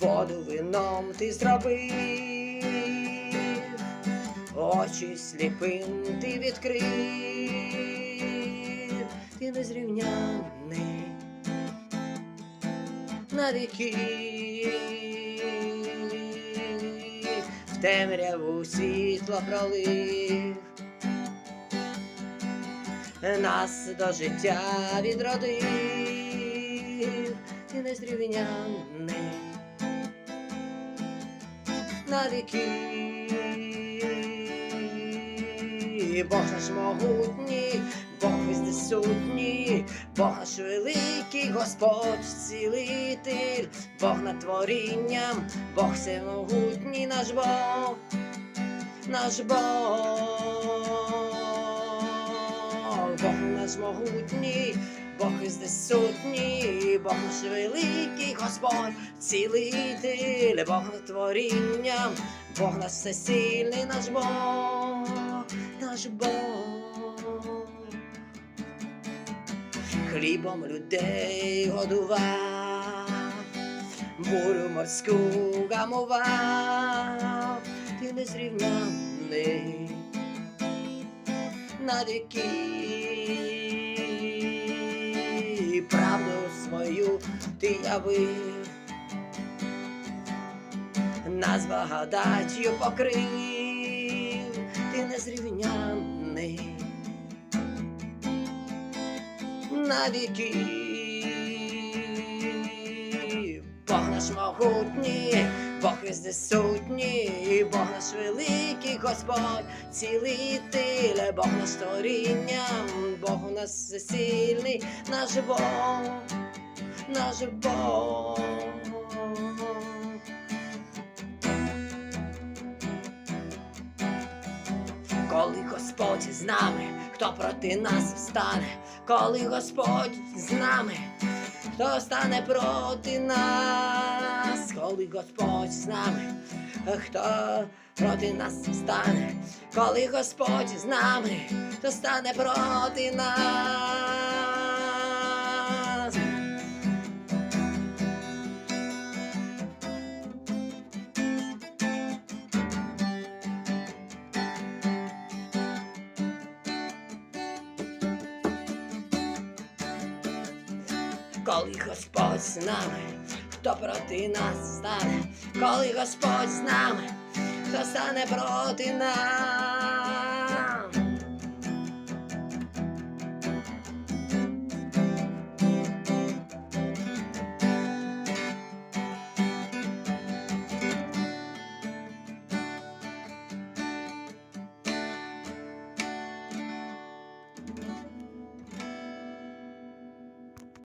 воду вином ти зробив, очі сліпим ти відкрив, ти незрівняний на віки. В темряву світло пролив, нас до життя відродив, ти незрівняний на віки. Бог наш могутній, Бог вездесутній, Бог наш великий, Господь цілитель, Бог над творінням, Бог всемогутній наш Бог, наш Бог, Бог наш могутній, Бог вездесутній, Бог наш великий Господь, цілитель, Бог творінням, Бог наш всесильний наш Бог, наш Бог. Хлібом людей годував, бурю морську гамував, ти незрівняний на свою ти явив, нас благодаттю покрив, ти незрівняний на віки. Бог наш могутній, Бог вездесутній, Бог наш великий Господь, цілитель, Бог наш творінням, Бог у нас всесильний, наш Бог, Бог. Коли Господь з нами, хто проти нас встане, коли Господь з нами, хто стане проти нас, коли Господь з нами, хто проти нас встане, коли Господь з нами, хто стане проти нас. Коли Господь з нами, хто проти нас стане, коли Господь з нами, хто стане проти нас.